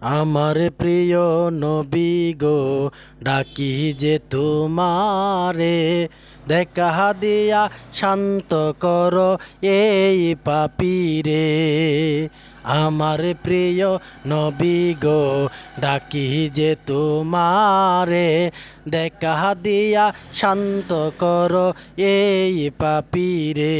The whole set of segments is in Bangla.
আমার প্রিয় নবী গো, ডাকি যে তোমারে। দেখা দিয়া শান্ত কর এই পাপিরে। আমার প্রিয় নবী গো, ডাকি যে তোমারে। দেখা দিয়া শান্ত কর এই পাপিরে।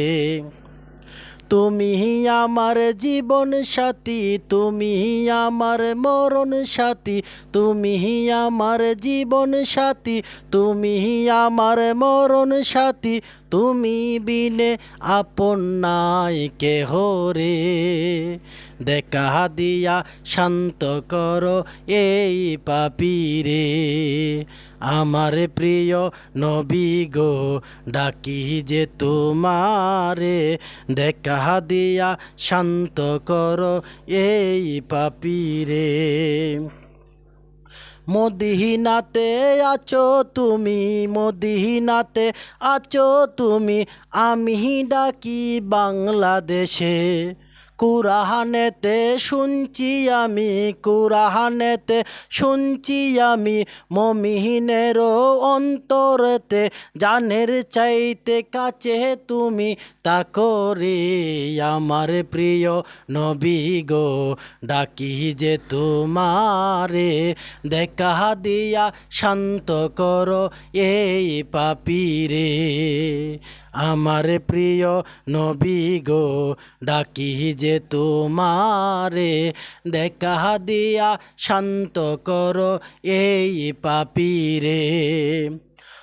তুমি আমার জীবন সাথী, তুমি আমার মরণ সাথী, তুমি আমার জীবন সাথী, তুমি আমার মরণ সাথী, তুমি বিনে আপন নাই কেহ রে। দেখা দিয়া শান্ত করো এই পাপিরে। আমার প্রিয় নবী গো, ডাকি যে তোমারে। দেখা দিয়া শান্ত করো এই পাপি পাপিরে। মদিনাতে আছো তুমি, মদিনাতে আছো তুমি, আমি ডাকি বাংলাদেশে। কুরাহানেতে শুনছি আমি কুরাহানেতে শুনছি আমি। মমিহিনেরও অন্তরেতে জানের চাইতে কাছে তুমি, তা করে আমার প্রিয় নবী গো। ডাকি যে তোমারে, দেখা দিয়া শান্ত করো এই পাপিরে। আমার প্রিয় নবী গো, ডাকি যে তোমারে দেখা দিয়া শান্ত করো এই পাপিরে।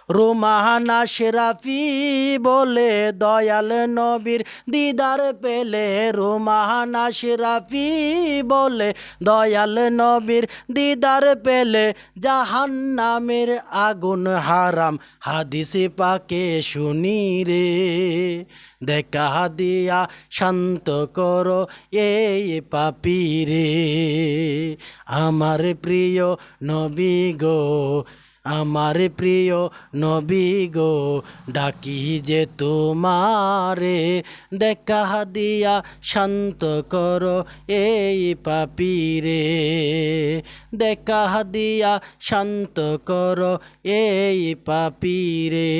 রোমাহানা শেরাফি বলে দয়াল নবীর দিদার পেলে। রোমাহানা শেরাফি বলে দয়াল নবীর দিদার পেলে। জাহান নামের আগুন হারাম, হাদিসে পাকে শুনি রে। দেখা দিয়া শান্ত করো এই পাপি রে। আমার প্রিয় নবী গো আমার প্রিয় নবী গো, ডাকি যে তোমারে, দেখা দিয়া শান্ত করো এই পাপি রে দেখা দিয়া শান্ত করো এই পাপিরে।